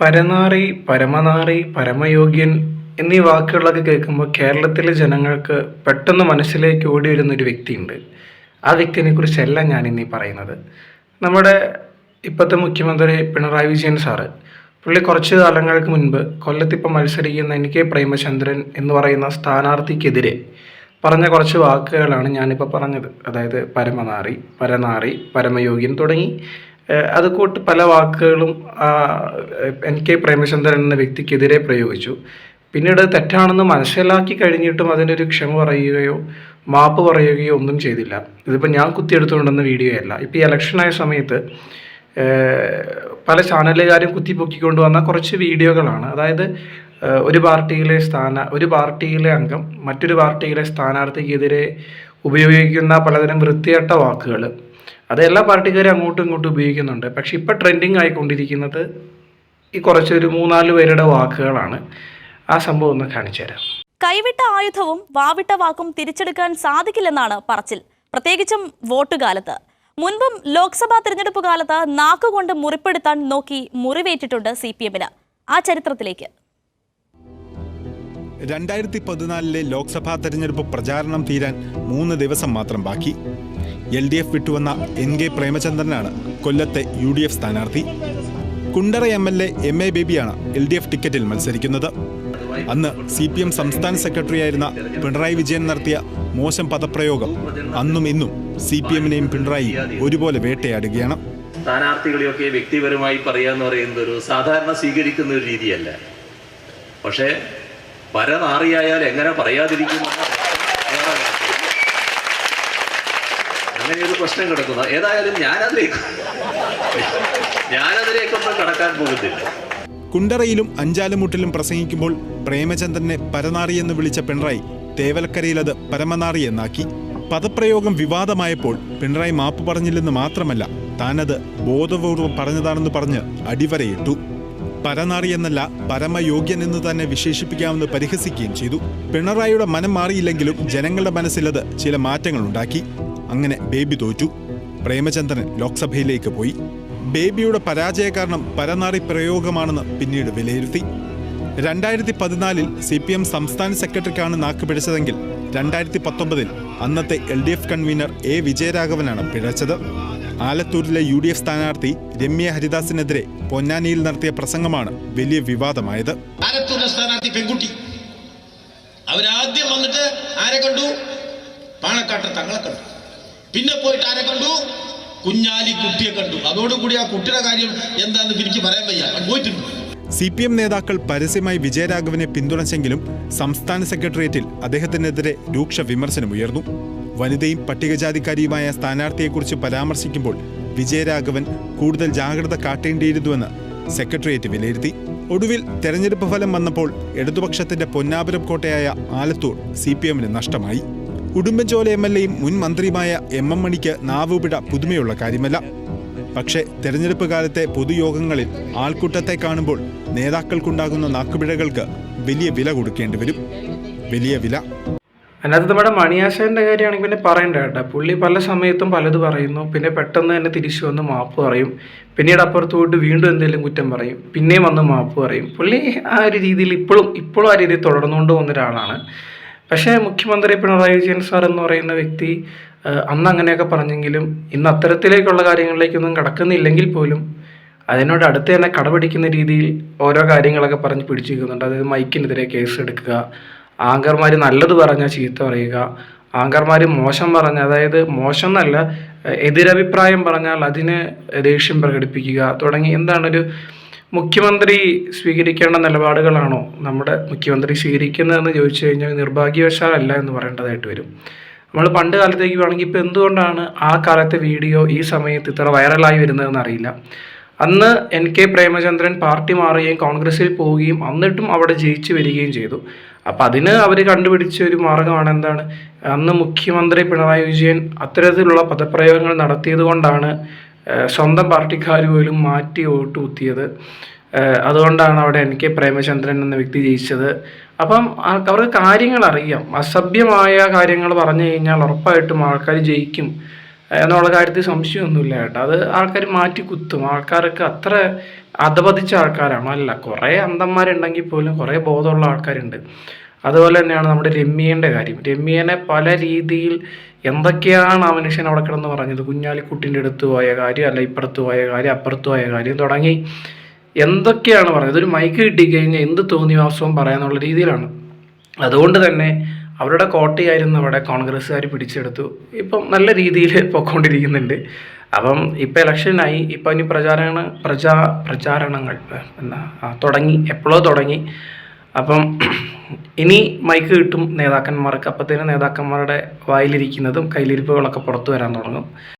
പരനാറി പരമനാറി പരമയോഗ്യൻ എന്നീ വാക്കുകളൊക്കെ കേൾക്കുമ്പോൾ കേരളത്തിലെ ജനങ്ങൾക്ക് പെട്ടെന്ന് മനസ്സിലേക്ക് ഓടി വരുന്ന ഒരു വ്യക്തിയുണ്ട്. ആ വ്യക്തിനെ കുറിച്ചല്ല ഞാൻ ഇന്നീ പറയുന്നത്. നമ്മുടെ ഇപ്പോഴത്തെ മുഖ്യമന്ത്രി പിണറായി വിജയൻ സാറ് പുള്ളി കുറച്ച് കാലങ്ങൾക്ക് മുൻപ് കൊല്ലത്തിപ്പം മത്സരിക്കുന്ന എൻ കെ പ്രേമചന്ദ്രൻ എന്ന് പറയുന്ന സ്ഥാനാർത്ഥിക്കെതിരെ പറഞ്ഞ കുറച്ച് വാക്കുകളാണ് ഞാനിപ്പോൾ പറഞ്ഞത്. അതായത് പരമനാറി പരനാറി പരമയോഗ്യൻ തുടങ്ങി അത് കൂട്ട് പല വാക്കുകളും എൻ കെ പ്രേമചന്ദ്രൻ എന്ന വ്യക്തിക്കെതിരെ പ്രയോഗിച്ചു. പിന്നീട് തെറ്റാണെന്ന് മനസ്സിലാക്കി കഴിഞ്ഞിട്ടും അതിനൊരു ക്ഷമ പറയുകയോ മാപ്പ് പറയുകയോ ഒന്നും ചെയ്തില്ല. ഇതിപ്പോൾ ഞാൻ കുത്തിയെടുത്തുകൊണ്ടെന്ന വീഡിയോ അല്ല. ഇപ്പോൾ ഈ ഇലക്ഷനായ സമയത്ത് പല ചാനലുകാരും കുത്തിപ്പൊക്കിക്കൊണ്ട് വന്ന കുറച്ച് വീഡിയോകളാണ്. അതായത് ഒരു പാർട്ടിയിലെ സ്ഥാന ഒരു പാർട്ടിയിലെ അംഗം മറ്റൊരു പാർട്ടിയിലെ സ്ഥാനാർത്ഥിക്കെതിരെ ഉപയോഗിക്കുന്ന പലതരം വൃത്തികെട്ട വാക്കുകൾ അത് എല്ലാ പാർട്ടിക്കാരും അങ്ങോട്ടും ഇങ്ങോട്ടും ഉപയോഗിക്കുന്നുണ്ട്. പക്ഷേ ഇപ്പോൾ ട്രെൻഡിങ് ആയിക്കൊണ്ടിരിക്കുന്നത് ഈ കുറച്ചൊരു മൂന്നാൽ പേരുടെ വാക്കുകളാണ്. ആ സംഭവം ഒന്ന് കാണിച്ചു തരാം. കൈവിട്ട ആയുധവും വാവിട്ട വാക്കും തിരിച്ചെടുക്കാൻ സാധിക്കില്ലെന്നാണ് പറച്ചിൽ. പ്രത്യേകിച്ചും വോട്ട് കാലത്ത്. മുൻപും ലോക്സഭാ തിരഞ്ഞെടുപ്പ് കാലത്ത് നാക്കുകൊണ്ട് മുറിപ്പെടുത്താൻ നോക്കി മുറിവേറ്റിട്ടുണ്ട് സി പി എമ്മിന് ആ ചരിത്രത്തിലേക്ക്. രണ്ടായിരത്തി പതിനാലിലെ ലോക്സഭാ തെരഞ്ഞെടുപ്പ് പ്രചാരണം തീരാൻ മൂന്ന് ദിവസം മാത്രം ബാക്കി. എൽ ഡി എഫ് വിട്ടുവന്ന എൻ കെ പ്രേമചന്ദ്രനാണ് കൊല്ലത്തെ യു ഡി എഫ് സ്ഥാനാർത്ഥി. Kundara M L A M A ബേബിയാണ് L D F ടിക്കറ്റിൽ മത്സരിക്കുന്നത്. അന്ന് സി പി എം സംസ്ഥാന സെക്രട്ടറിയായിരുന്ന പിണറായി വിജയൻ നടത്തിയ മോശം പദപ്രയോഗം അന്നും ഇന്നും സി പി എമ്മിനെയും പിണറായി ഒരുപോലെ വേട്ടയാടുകയാണ്. സ്ഥാനാർത്ഥികളെയൊക്കെ വ്യക്തിപരമായി പറയാന്ന് പറയുന്നത് ഒരു സാധാരണ സ്വീകരിക്കുന്ന ഒരു രീതിയല്ല. പക്ഷേ പരനാറിയായാൽ എങ്ങനെ പറയാതിരിക്കുന്നു അങ്ങനെ ഒരു പ്രശ്നം കിടക്കുന്ന. ഏതായാലും ഞാനതിലേക്ക് ഞാനതിലേക്കൊന്നും കടക്കാൻ പോകുന്നില്ല. കുണ്ടറയിലും അഞ്ചാലുമുട്ടിലും പ്രസംഗിക്കുമ്പോൾ പ്രേമചന്ദ്രനെ പരനാറി എന്ന് വിളിച്ച പിണറായി തേവലക്കരയിൽ അത് പരമനാറി എന്നാക്കി. പദപ്രയോഗം വിവാദമായപ്പോൾ പിണറായി മാപ്പ് പറഞ്ഞില്ലെന്ന് മാത്രമല്ല താനത് ബോധപൂർവം പറഞ്ഞതാണെന്ന് പറഞ്ഞ് അടിവരയിട്ടു. പരനാറി എന്നല്ല പരമയോഗ്യൻ എന്ന് തന്നെ വിശേഷിപ്പിക്കാമെന്ന് പരിഹസിക്കുകയും ചെയ്തു. പിണറായിയുടെ മനം മാറിയില്ലെങ്കിലും ജനങ്ങളുടെ മനസ്സിലത് ചില മാറ്റങ്ങൾ ഉണ്ടാക്കി അങ്ങനെ ബേബി തോറ്റു. പ്രേമചന്ദ്രൻ ലോക്സഭയിലേക്ക് പോയി. ബേബിയുടെ പരാജയ കാരണം പരനാറി പ്രയോഗമാണെന്ന് പിന്നീട് വിലയിരുത്തി. രണ്ടായിരത്തി പതിനാലിൽ സി പി എം സംസ്ഥാന സെക്രട്ടറിക്കാണ് നാക്ക് പിഴച്ചതെങ്കിൽ രണ്ടായിരത്തി പത്തൊമ്പതിൽ അന്നത്തെ L D F convener A വിജയരാഘവനാണ് പിഴച്ചത്. ആലത്തൂരിലെ യു ഡി എഫ് സ്ഥാനാർത്ഥി രമ്യ ഹരിദാസിനെതിരെ പൊന്നാനിയിൽ നടത്തിയ പ്രസംഗമാണ് വലിയ വിവാദമായത്. സ്ഥാനാർത്ഥി പെൺകുട്ടി. അവരാദ്യം വന്നിട്ട് ആരെ കണ്ടു? പാണക്കാട്ടെ തങ്ങളെ കണ്ടു. പിന്നെ പോയിട്ട് ആരെ കണ്ടു? കുഞ്ഞാലി കുട്ടിയെ കണ്ടു. അതോടുകൂടി ആ കുട്ടിയുടെ കാര്യം എന്താന്ന് എനിക്ക് പറയാൻ വയ്യ. പോയിട്ടുണ്ട്. സി പി എം നേതാക്കൾ പരസ്യമായി വിജയരാഘവനെ പിന്തുണച്ചെങ്കിലും സംസ്ഥാന സെക്രട്ടേറിയറ്റിൽ അദ്ദേഹത്തിനെതിരെ രൂക്ഷ വിമർശനമുയർന്നു വനിതയും പട്ടികജാതിക്കാരിയുമായ സ്ഥാനാർത്ഥിയെക്കുറിച്ച് പരാമർശിക്കുമ്പോൾ വിജയരാഘവൻ കൂടുതൽ ജാഗ്രത കാട്ടേണ്ടിയിരുന്നുവെന്ന് സെക്രട്ടേറിയറ്റ് വിലയിരുത്തി. ഒടുവിൽ തെരഞ്ഞെടുപ്പ് ഫലം വന്നപ്പോൾ ഇടതുപക്ഷത്തിന്റെ പൊന്നാപുരം കോട്ടയായ ആലത്തൂർ സി പി എമ്മിന് നഷ്ടമായി. ഉടുമ്പൻചോല എം എൽ എയും മുൻ മന്ത്രിയുമായ എം എം മണിക്ക് നാവുപിട പുതുമയുള്ള കാര്യമല്ല. പക്ഷേ തെരഞ്ഞെടുപ്പ് കാലത്തെ പൊതുയോഗങ്ങളിൽ ആൾക്കൂട്ടത്തെ കാണുമ്പോൾ നേതാക്കൾക്കുണ്ടാകുന്ന നാക്കുപിഴകൾക്ക് വലിയ വില കൊടുക്കേണ്ടി വരും. വലിയ വില. അതിനകത്ത് നമ്മുടെ മണിയാശാന്റെ കാര്യമാണെങ്കിൽ പിന്നെ പറയണ്ട കേട്ടോ. പുള്ളി പല സമയത്തും പലത് പറയുന്നു. പിന്നെ പെട്ടെന്ന് തന്നെ തിരിച്ചു വന്ന് മാപ്പ് പറയും. പിന്നീട് അപ്പുറത്ത് പോയിട്ട് വീണ്ടും എന്തെങ്കിലും കുറ്റം പറയും. പിന്നെയും വന്ന് മാപ്പ് പറയും. പുള്ളി ആ ഒരു രീതിയിൽ ഇപ്പോഴും ഇപ്പോഴും ആ രീതിയിൽ തുടർന്നുകൊണ്ട് പോകുന്ന ഒരാളാണ് പക്ഷേ മുഖ്യമന്ത്രി പിണറായി വിജയൻ സാർ എന്ന് പറയുന്ന വ്യക്തി അന്ന് അങ്ങനെയൊക്കെ പറഞ്ഞെങ്കിലും ഇന്ന് അത്തരത്തിലേക്കുള്ള കാര്യങ്ങളിലേക്കൊന്നും കടക്കുന്നില്ലെങ്കിൽ പോലും അതിനോട് അടുത്ത് തന്നെ കടപിടിക്കുന്ന രീതിയിൽ ഓരോ കാര്യങ്ങളൊക്കെ പറഞ്ഞ് പിടിച്ചിരിക്കുന്നുണ്ട്. അതായത് മൈക്കിനെതിരെ കേസ് എടുക്കുക ആങ്കർമാർ നല്ലത് പറഞ്ഞാൽ ചീത്ത പറയുക ആങ്കർമാർ മോശം പറഞ്ഞ അതായത് മോശം എന്നല്ല എതിരഭിപ്രായം പറഞ്ഞാൽ അതിന് ദേഷ്യം പ്രകടിപ്പിക്കുക തുടങ്ങി. എന്താണ് ഒരു മുഖ്യമന്ത്രി സ്വീകരിക്കേണ്ട നിലപാടുകളാണോ? നമ്മുടെ മുഖ്യമന്ത്രി സ്വീകരിക്കുന്നതെന്ന് ചോദിച്ചു കഴിഞ്ഞാൽ നിർഭാഗ്യവശാലല്ല എന്ന് പറയേണ്ടതായിട്ട് വരും. നമ്മൾ പണ്ട് കാലത്തേക്ക് വേണമെങ്കിൽ ഇപ്പോൾ എന്തുകൊണ്ടാണ് ആ കാലത്തെ വീഡിയോ ഈ സമയത്ത് ഇത്ര വൈറലായി വരുന്നതെന്ന് അറിയില്ല. അന്ന് എൻ കെ പ്രേമചന്ദ്രൻ പാർട്ടി മാറുകയും കോൺഗ്രസിൽ പോവുകയും എന്നിട്ടും അവിടെ ജയിച്ചു വരികയും ചെയ്തു. അപ്പം അതിന് അവർ കണ്ടുപിടിച്ച ഒരു മാർഗമാണ് എന്താണ്? അന്ന് മുഖ്യമന്ത്രി പിണറായി വിജയൻ അത്തരത്തിലുള്ള പദപ്രയോഗങ്ങൾ നടത്തിയത് കൊണ്ടാണ് സ്വന്തം പാർട്ടിക്കാർ പോലും മാറ്റി വോട്ട് കുത്തിയത്. അതുകൊണ്ടാണ് അവിടെ എൻ കെ പ്രേമചന്ദ്രൻ എന്ന വ്യക്തി ജയിച്ചത്. അപ്പം അവർക്ക് കാര്യങ്ങൾ അറിയാം അസഭ്യമായ കാര്യങ്ങൾ പറഞ്ഞു കഴിഞ്ഞാൽ ഉറപ്പായിട്ടും ആൾക്കാർ ജയിക്കും. എന്നുള്ള കാര്യത്തിൽ സംശയമൊന്നുമില്ല കേട്ടോ. അത് ആൾക്കാർ മാറ്റി കുത്തും. ആൾക്കാർക്ക് അത്ര അധപതിച്ച ആൾക്കാരാണ്. അല്ല കുറേ അന്ധന്മാരുണ്ടെങ്കിൽ പോലും കുറേ ബോധമുള്ള ആൾക്കാരുണ്ട്. അതുപോലെ തന്നെയാണ് നമ്മുടെ രമ്യേന്റെ കാര്യം. രമ്യേനെ പല രീതിയിൽ എന്തൊക്കെയാണ് ആ മനുഷ്യൻ അവിടെ കിടന്ന് പറഞ്ഞത്? കുഞ്ഞാലിക്കുട്ടിന്റെ അടുത്ത് പോയ കാര്യം അല്ല ഇപ്പുറത്ത് പോയ കാര്യം അപ്പുറത്ത് പോയ കാര്യം തുടങ്ങി. എന്തൊക്കെയാണ് പറഞ്ഞത്? ഒരു മൈക്ക് കിട്ടിക്കഴിഞ്ഞാൽ എന്ത് തോന്നിവാസവും പറയാന്നുള്ള രീതിയിലാണ്. അതുകൊണ്ട് തന്നെ അവരുടെ കോട്ടയായിരുന്നു അവിടെ കോൺഗ്രസ്സുകാർ പിടിച്ചെടുത്തു. ഇപ്പം നല്ല രീതിയിൽ പോയിക്കൊണ്ടിരിക്കുന്നുണ്ട് അപ്പം ഇപ്പം ഇലക്ഷനായി ഇപ്പം ഇനി പ്രചാരണ പ്രചാ പ്രചാരണങ്ങൾ എന്താ തുടങ്ങി. എപ്പോഴോ തുടങ്ങി. അപ്പം ഇനി മൈക്ക് കിട്ടും നേതാക്കന്മാർക്ക്. അപ്പോഴത്തേനും നേതാക്കന്മാരുടെ വായിലിരിക്കുന്നതും കയ്യിലിരിപ്പുകളൊക്കെ പുറത്തു വരാൻ തുടങ്ങും.